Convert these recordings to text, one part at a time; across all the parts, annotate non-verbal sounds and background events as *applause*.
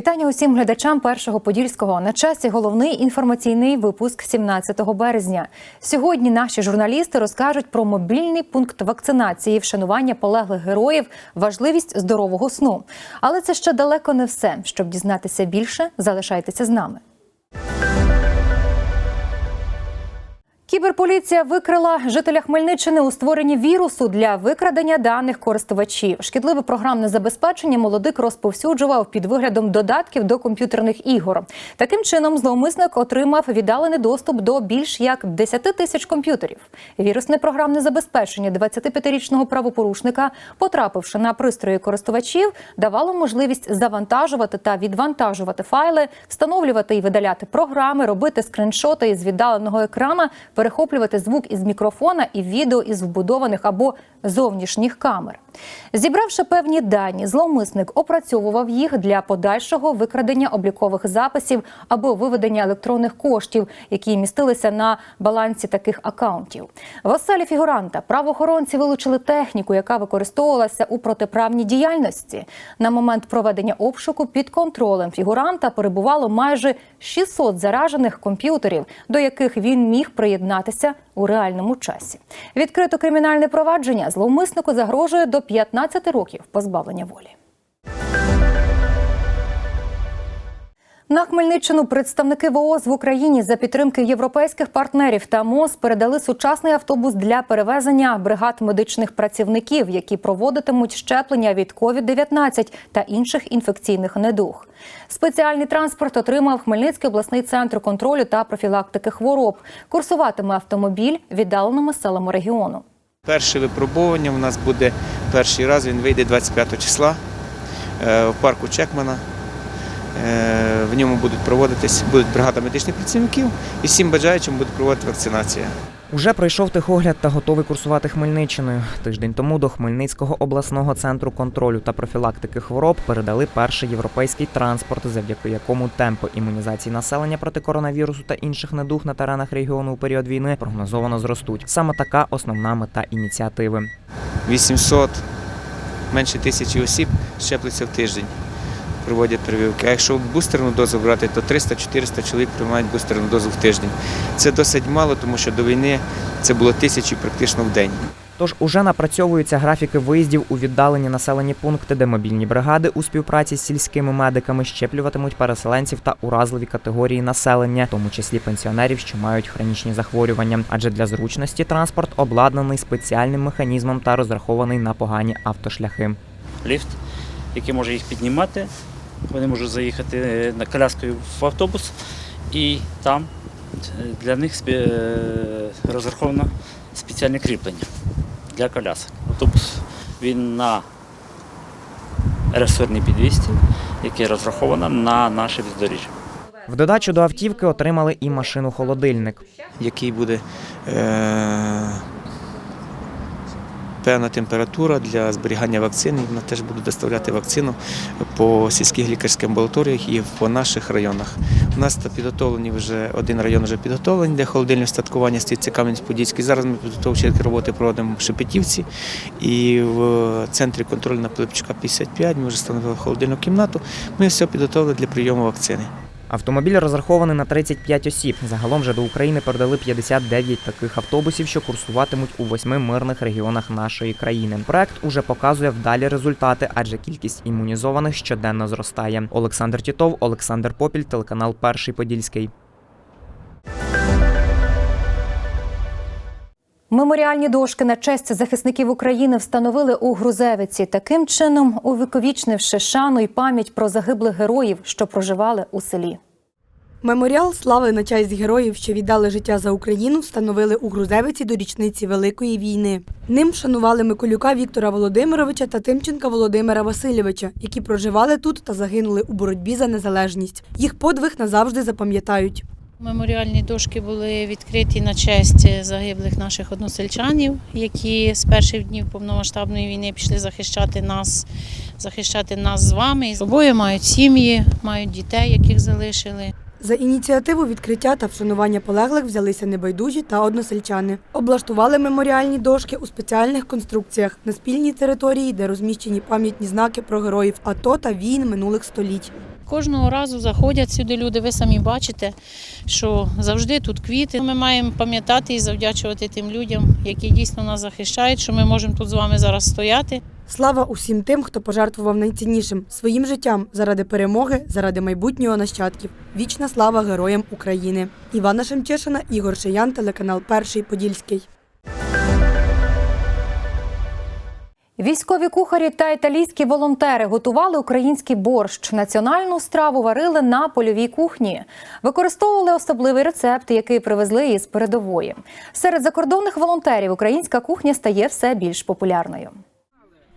Вітання усім глядачам першого подільського на часі. Головний інформаційний випуск 17 березня. Сьогодні наші журналісти розкажуть про мобільний пункт вакцинації, вшанування полеглих героїв, важливість здорового сну. Але це ще далеко не все. Щоб дізнатися більше, залишайтеся з нами. Кіберполіція викрила жителя Хмельниччини у створенні вірусу для викрадення даних користувачів. Шкідливе програмне забезпечення молодик розповсюджував під виглядом додатків до комп'ютерних ігор. Таким чином, зловмисник отримав віддалений доступ до більш як 10 тисяч комп'ютерів. Вірусне програмне забезпечення 25-річного правопорушника, потрапивши на пристрої користувачів, давало можливість завантажувати та відвантажувати файли, встановлювати і видаляти програми, робити скриншоти із віддаленого екрана, перехоплювати звук із мікрофона і відео із вбудованих або зовнішніх камер. Зібравши певні дані, зловмисник опрацьовував їх для подальшого викрадення облікових записів або виведення електронних коштів, які містилися на балансі таких акаунтів. В оселі фігуранта правоохоронці вилучили техніку, яка використовувалася у протиправній діяльності. На момент проведення обшуку під контролем фігуранта перебувало майже 600 заражених комп'ютерів, до яких він міг приєднатися у реальному часі. Відкрито кримінальне провадження зловмиснику загрожує до 15 років позбавлення волі. На Хмельниччину представники ВООЗ в Україні за підтримки європейських партнерів та МОЗ передали сучасний автобус для перевезення бригад медичних працівників, які проводитимуть щеплення від COVID-19 та інших інфекційних недуг. Спеціальний транспорт отримав Хмельницький обласний центр контролю та профілактики хвороб. Курсуватиме автомобіль віддаленими селами регіону. Перше випробування у нас буде перший раз, він вийде 25 числа е, в парку Чекмана. Е, В ньому будуть проводитись будуть бригада медичних працівників і всім бажаючим буде проводити вакцинація. Уже пройшов техогляд та готовий курсувати Хмельниччиною. Тиждень тому до Хмельницького обласного центру контролю та профілактики хвороб передали перший європейський транспорт, завдяки якому темпи імунізації населення проти коронавірусу та інших недуг на теренах регіону у період війни прогнозовано зростуть. Саме така основна мета ініціативи. 800, менше тисячі осіб щепляться в тиждень, проводять прививки. А якщо бустерну дозу брати, то 300-400 чоловік приймають бустерну дозу в тиждень. Це досить мало, тому що до війни це було тисячі практично в день. Тож уже напрацьовуються графіки виїздів у віддалені населені пункти, де мобільні бригади у співпраці з сільськими медиками щеплюватимуть переселенців та уразливі категорії населення, в тому числі пенсіонерів, що мають хронічні захворювання. Адже для зручності транспорт обладнаний спеціальним механізмом та розрахований на погані автошляхи. ліфт, який може їх піднімати. Вони можуть заїхати е, на коляскою в автобус, і там е, для них е, розраховано спеціальне кріплення для колясок. Автобус він на ресурній підвісті, який розраховано на наше бездоріжжя. В додачу до автівки отримали і машину-холодильник. який буде е, певна температура для зберігання вакцини. Вона теж буде доставляти вакцину по сільських лікарських амбулаторіях і по наших районах. У нас підготовлені вже один район вже підготовлений для холодильного статкування стоїть це Кам'янець-Подільський. Зараз ми підготовчі роботи проводимо в Шепетівці і в центрі контролю на Пилипчука 55. Ми вже встановили холодильну кімнату. Ми все підготовили для прийому вакцини. Автомобіль розрахований на 35 осіб. Загалом же до України передали 59 таких автобусів, що курсуватимуть у восьми мирних регіонах нашої країни. Проект уже показує вдалі результати, адже кількість імунізованих щоденно зростає. Олександр Тітов, Олександр Попіль, телеканал Перший Подільський. Меморіальні дошки на честь захисників України встановили у Грузевиці, таким чином увіковічнивши шану й пам'ять про загиблих героїв, що проживали у селі. Меморіал слави на честь героїв, що віддали життя за Україну, встановили у Грузевиці до річниці Великої війни. Ним шанували Миколюка Віктора Володимировича та Тимченка Володимира Васильовича, які проживали тут та загинули у боротьбі за незалежність. Їх подвиг назавжди запам'ятають. Меморіальні дошки були відкриті на честь загиблих наших односельчанів, які з перших днів повномасштабної війни пішли захищати нас, захищати нас з вами. Обоє мають сім'ї, мають дітей, яких залишили. За ініціативу відкриття та вшанування полеглих взялися небайдужі та односельчани. Облаштували меморіальні дошки у спеціальних конструкціях на спільній території, де розміщені пам'ятні знаки про героїв АТО та війн минулих століть. Кожного разу заходять сюди люди. Ви самі бачите, що завжди тут квіти. Ми маємо пам'ятати і завдячувати тим людям, які дійсно нас захищають, що ми можемо тут з вами зараз стояти. Слава усім тим, хто пожертвував найціннішим своїм життям заради перемоги, заради майбутнього нащадків. Вічна слава героям України. Івана Шемчишина, Ігор Шиян, телеканал Перший Подільський. Військові кухарі та італійські волонтери готували український борщ. Національну страву варили на польовій кухні. Використовували особливий рецепт, який привезли із передової. Серед закордонних волонтерів українська кухня стає все більш популярною.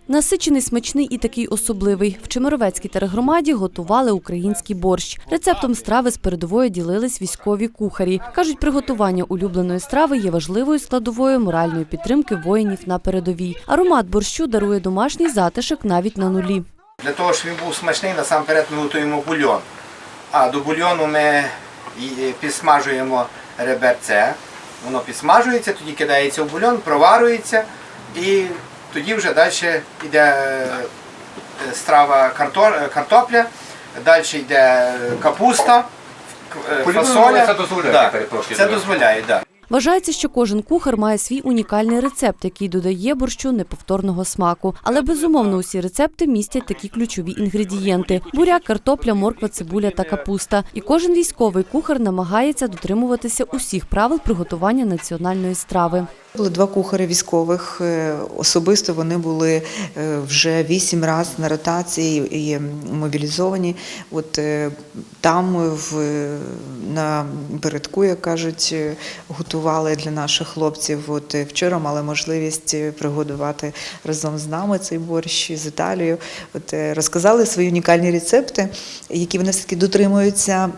Насичений, смачний і такий особливий. В Чемеровецькій тергромаді готували український борщ. Рецептом страви з передової ділились військові кухарі. Кажуть, приготування улюбленої страви є важливою складовою моральної підтримки воїнів на передовій. Аромат борщу дарує домашній затишок навіть на нулі. Для того, щоб він був смачний, насамперед ми готуємо бульйон. А до бульйону ми підсмажуємо реберце. Воно підсмажується, тоді кидається в бульйон, проварюється і тоді вже далі йде е, страва карто- картопля, далі йде капуста, е, фасоля. це дозволяє, Да, перепрошую, Це дозволяє, так. Да. Вважається, що кожен кухар має свій унікальний рецепт, який додає борщу неповторного смаку. Але безумовно усі рецепти містять такі ключові інгредієнти: буряк, картопля, морква, цибуля та капуста. І кожен військовий кухар намагається дотримуватися усіх правил приготування національної страви. Були два кухарі військових. е, Особисто вони були е, вже вісім разів на ротації і мобілізовані. От е, там в на передку, як кажуть, готували для наших хлопців. От вчора мали можливість приготувати разом з нами цей борщ з Італією. От розказали свої унікальні рецепти, які вони все таки дотримуються.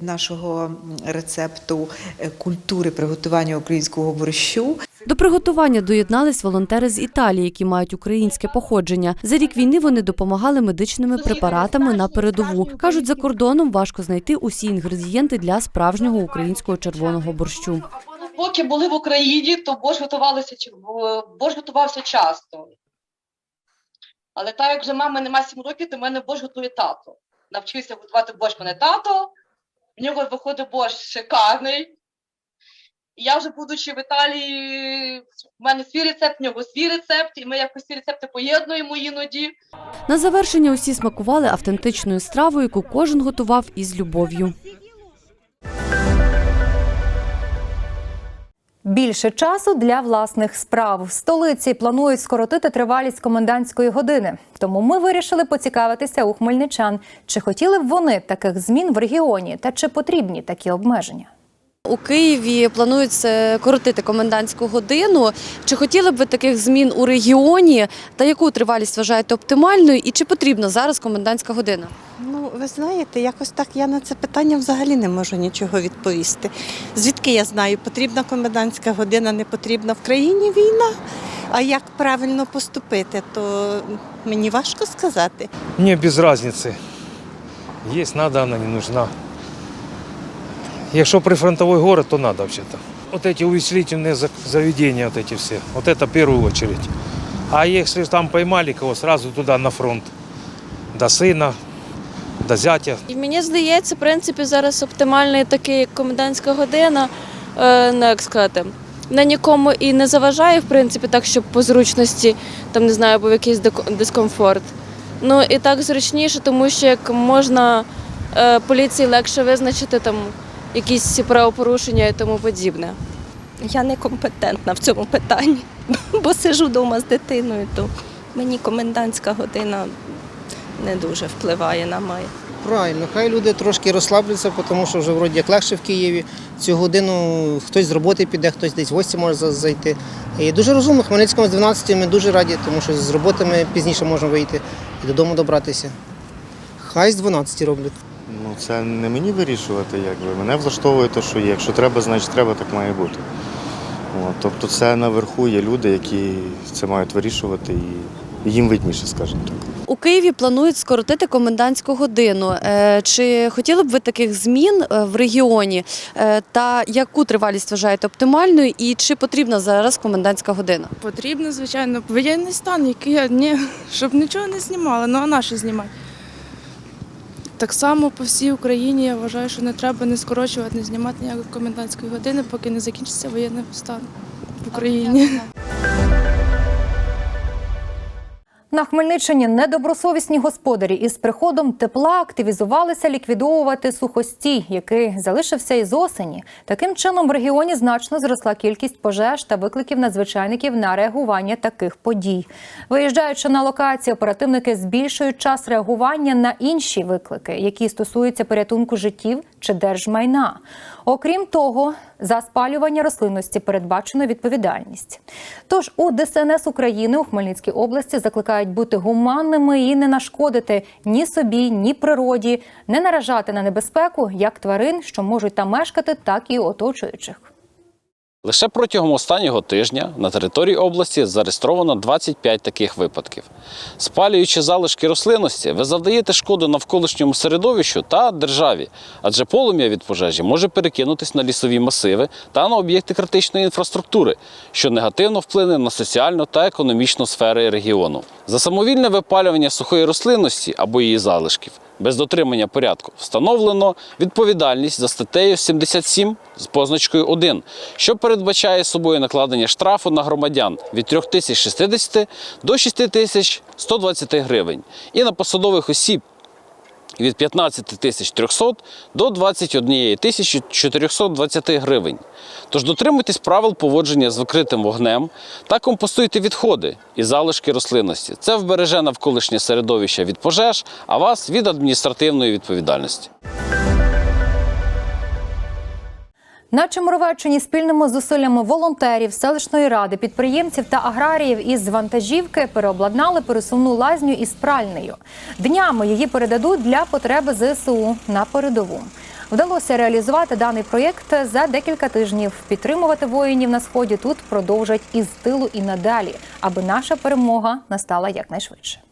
Нашого рецепту е, культури приготування українського борщу. До приготування доєднались волонтери з Італії, які мають українське походження. За рік війни вони допомагали медичними препаратами на передову. кажуть, за кордоном важко знайти усі інгредієнти для справжнього українського червоного борщу. Поки були в Україні, то борщ готувалося чи- борщ готувався часто. Але так як вже мами нема 7 років, то в мене борщ готує тато. Навчився готувати борщ мене тато. В нього виходить борщ шикарний. Я вже, будучи в Італії, в мене свій рецепт, в нього свій рецепт, і ми якось ці рецепти поєднуємо іноді. На завершення усі смакували автентичною стравою, яку кожен готував із любов'ю. Більше часу для власних справ в столиці планують скоротити тривалість комендантської години. Тому ми вирішили поцікавитися у хмельничан, чи хотіли б вони таких змін в регіоні та чи потрібні такі обмеження. У Києві планують е, коротити комендантську годину. Чи хотіли б ви таких змін у регіоні? Та яку тривалість вважаєте оптимальною? І чи потрібна зараз комендантська година? Ну, ви знаєте, якось так я на це питання взагалі не можу нічого відповісти. Звідки я знаю, потрібна комендантська година, не потрібна в країні війна. А як правильно поступити, то мені важко сказати. Мне без разницы. Есть, надо, она не нужна. Якщо прифронтовой город, то надо вообще-то. Вот эти увеселительные за- заведения, вот эти все, вот это в первую очередь. А если там поймали кого, сразу туда на фронт. До сына, до зятя. І мені здається, в принципі, зараз оптимальний такий як комендантська година, е, ну, як сказати, на нікому і не заважає, в принципі, так, щоб по зручності, там не знаю, був якийсь дик- дискомфорт. Ну і так зручніше, тому що як можна е, поліції легше визначити там якісь правопорушення і тому подібне. Я некомпетентна в цьому питанні, *laughs* бо сижу вдома з дитиною, то мені комендантська година не дуже впливає на моє. Правильно, хай люди трошки розслабляться, тому що вже вроді як легше в Києві. Цю годину хтось з роботи піде, хтось десь в гості може зайти. І дуже розумно, Хмельницькому з 12 ми дуже раді, тому що з роботи ми пізніше можемо вийти і додому добратися. Хай з 12 роблять. Це не мені вирішувати, якби. Мене влаштовує те, що є. Якщо треба, значить треба, так має бути. От, тобто це наверху є люди, які це мають вирішувати і їм видніше, скажімо так. У Києві планують скоротити комендантську годину. Е, Чи хотіли б ви таких змін е, в регіоні? Е, Та яку тривалість вважаєте оптимальною? І чи потрібна зараз комендантська година? Потрібно, звичайно, воєнний стан, який ні, щоб нічого не знімали, ну а наше знімати. Так само по всій Україні я вважаю, що не треба не скорочувати, не знімати ніякої комендантської години, поки не закінчиться воєнний стан в Україні. На Хмельниччині недобросовісні господарі із приходом тепла активізувалися ліквідовувати сухостій, який залишився із осені. Таким чином в регіоні значно зросла кількість пожеж та викликів надзвичайників на реагування таких подій. Виїжджаючи на локації, оперативники збільшують час реагування на інші виклики, які стосуються порятунку життів чи держмайна. Окрім того, за спалювання рослинності передбачено відповідальність. Тож у ДСНС України у Хмельницькій області закликають бути гуманними і не нашкодити ні собі, ні природі, не наражати на небезпеку як тварин, що можуть там мешкати, так і оточуючих. Лише протягом останнього тижня на території області зареєстровано 25 таких випадків. Спалюючи залишки рослинності, ви завдаєте шкоду навколишньому середовищу та державі, адже полум'я від пожежі може перекинутись на лісові масиви та на об'єкти критичної інфраструктури, що негативно вплине на соціальну та економічну сфери регіону. За самовільне випалювання сухої рослинності або її залишків без дотримання порядку встановлено відповідальність за статтею 77 з позначкою 1, що передбачає собою накладення штрафу на громадян від 3060 до 6120 гривень і на посадових осіб від 15 тисяч 300 до 21 тисячі 420 гривень. Тож дотримуйтесь правил поводження з викритим вогнем та компостуйте відходи і залишки рослинності. Це вбереже навколишнє середовище від пожеж, а вас від адміністративної відповідальності. На Чемеровеччині спільними зусиллями волонтерів, селищної ради, підприємців та аграріїв із вантажівки переобладнали пересувну лазню із пральнею. Днями її передадуть для потреби ЗСУ на передову. Вдалося реалізувати даний проєкт за декілька тижнів. Підтримувати воїнів на сході тут продовжать із тилу і надалі, аби наша перемога настала якнайшвидше.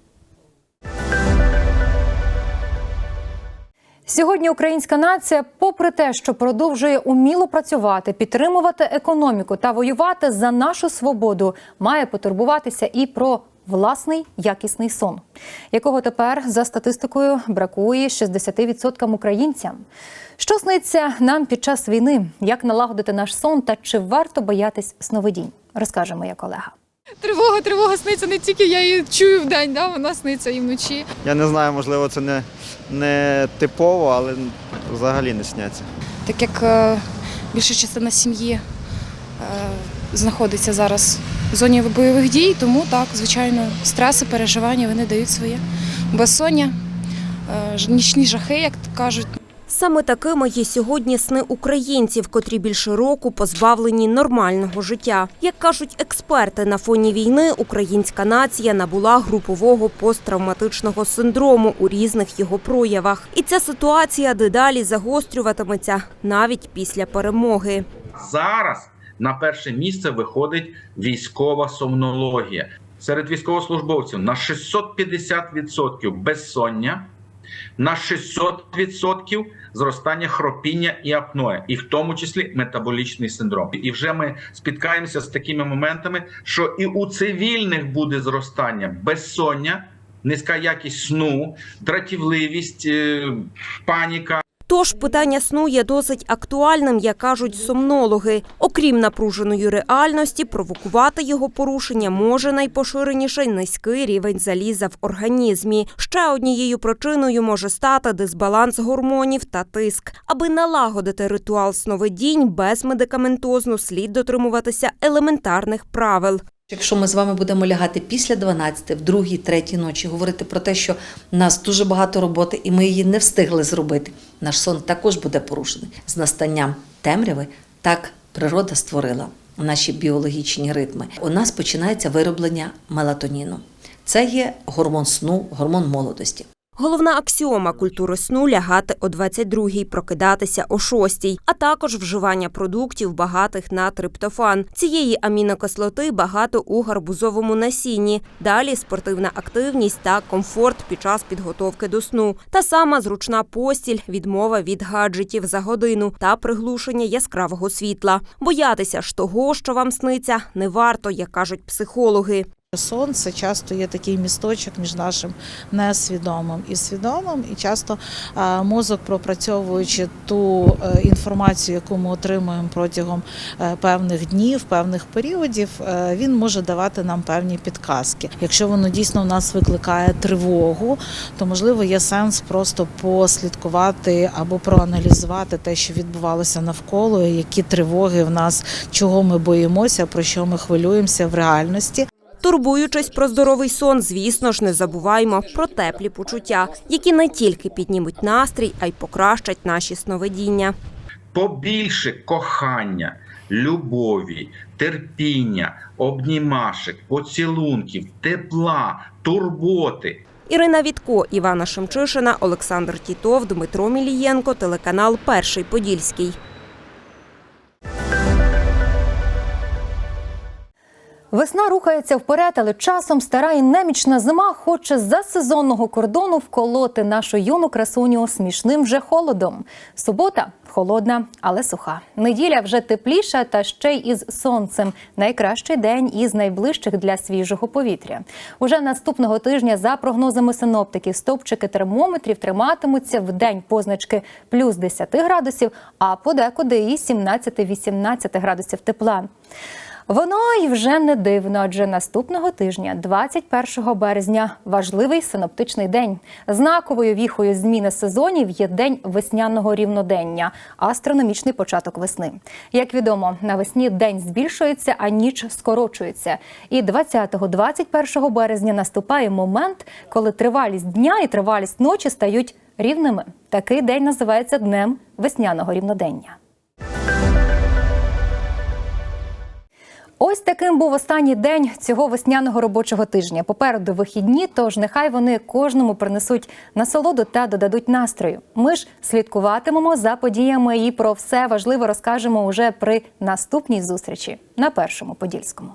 Сьогодні українська нація, попри те, що продовжує уміло працювати, підтримувати економіку та воювати за нашу свободу, має потурбуватися і про власний якісний сон, якого тепер за статистикою бракує 60% українцям. Що сниться нам під час війни? Як налагодити наш сон та чи варто боятись сновидінь? Розкаже моя колега. Тривога, тривога сниться не тільки я її чую вдень, да, вона сниться і вночі. Я не знаю, можливо, це не, не типово, але взагалі не сняться. Так як е, більша частина сім'ї е, знаходиться зараз в зоні бойових дій, тому так, звичайно, стреси, переживання вони дають своє. Безсоння, е, нічні жахи, як кажуть. Саме такими є сьогодні сни українців, котрі більше року позбавлені нормального життя. Як кажуть експерти, на фоні війни українська нація набула групового посттравматичного синдрому у різних його проявах. І ця ситуація дедалі загострюватиметься навіть після перемоги. Зараз на перше місце виходить військова сомнологія. Серед військовослужбовців на 650% безсоння, на 600% зростання хропіння і апноя, і в тому числі метаболічний синдром. І вже ми спіткаємося з такими моментами, що і у цивільних буде зростання безсоння, низька якість сну, дратівливість, е, паніка. Тож питання сну є досить актуальним, як кажуть сомнологи. Окрім напруженої реальності, провокувати його порушення може найпоширеніший низький рівень заліза в організмі. Ще однією причиною може стати дисбаланс гормонів та тиск. Аби налагодити ритуал сновидінь безмедикаментозно слід дотримуватися елементарних правил. Якщо ми з вами будемо лягати після 12, в другій, третій ночі, говорити про те, що в нас дуже багато роботи і ми її не встигли зробити, наш сон також буде порушений. З настанням темряви так природа створила наші біологічні ритми. У нас починається вироблення мелатоніну. Це є гормон сну, гормон молодості. Головна аксіома культури сну лягати о 22-й, прокидатися о 6-й, а також вживання продуктів, багатих на триптофан. Цієї амінокислоти багато у гарбузовому насінні. Далі спортивна активність та комфорт під час підготовки до сну. Та сама зручна постіль, відмова від гаджетів за годину та приглушення яскравого світла. Боятися ж того, що вам сниться, не варто, як кажуть психологи. Сонце часто є такий місточок між нашим несвідомим і свідомим, і часто мозок, пропрацьовуючи ту е, інформацію, яку ми отримуємо протягом е, певних днів, певних періодів, е, він може давати нам певні підказки. Якщо воно дійсно в нас викликає тривогу, то можливо є сенс просто послідкувати або проаналізувати те, що відбувалося навколо, які тривоги в нас, чого ми боїмося, про що ми хвилюємося в реальності. Турбуючись про здоровий сон, звісно ж, не забуваймо про теплі почуття, які не тільки піднімуть настрій, а й покращать наші сновидіння. Побільше кохання, любові, терпіння, обнімашек, поцілунків, тепла, турботи. Ірина Вітко, Івана Шемчишина, Олександр Тітов, Дмитро Мілієнко, телеканал Перший Подільський. Весна рухається вперед, але часом стара і немічна зима хоче за сезонного кордону вколоти нашу юну красуню смішним вже холодом. Субота холодна, але суха. Неділя вже тепліша та ще й із сонцем. Найкращий день із найближчих для свіжого повітря. Уже наступного тижня, за прогнозами синоптиків, стовпчики термометрів триматимуться в день позначки плюс 10 градусів, а подекуди і 17-18 градусів тепла. Воно й вже не дивно, адже наступного тижня, 21 березня, важливий синоптичний день. Знаковою віхою зміни сезонів є день весняного рівнодення, астрономічний початок весни. Як відомо, навесні день збільшується, а ніч скорочується. І 20-21 березня наступає момент, коли тривалість дня і тривалість ночі стають рівними. Такий день називається днем весняного рівнодення. Ось таким був останній день цього весняного робочого тижня. Попереду вихідні, тож нехай вони кожному принесуть насолоду та додадуть настрою. Ми ж слідкуватимемо за подіями і про все важливе розкажемо уже при наступній зустрічі на першому подільському.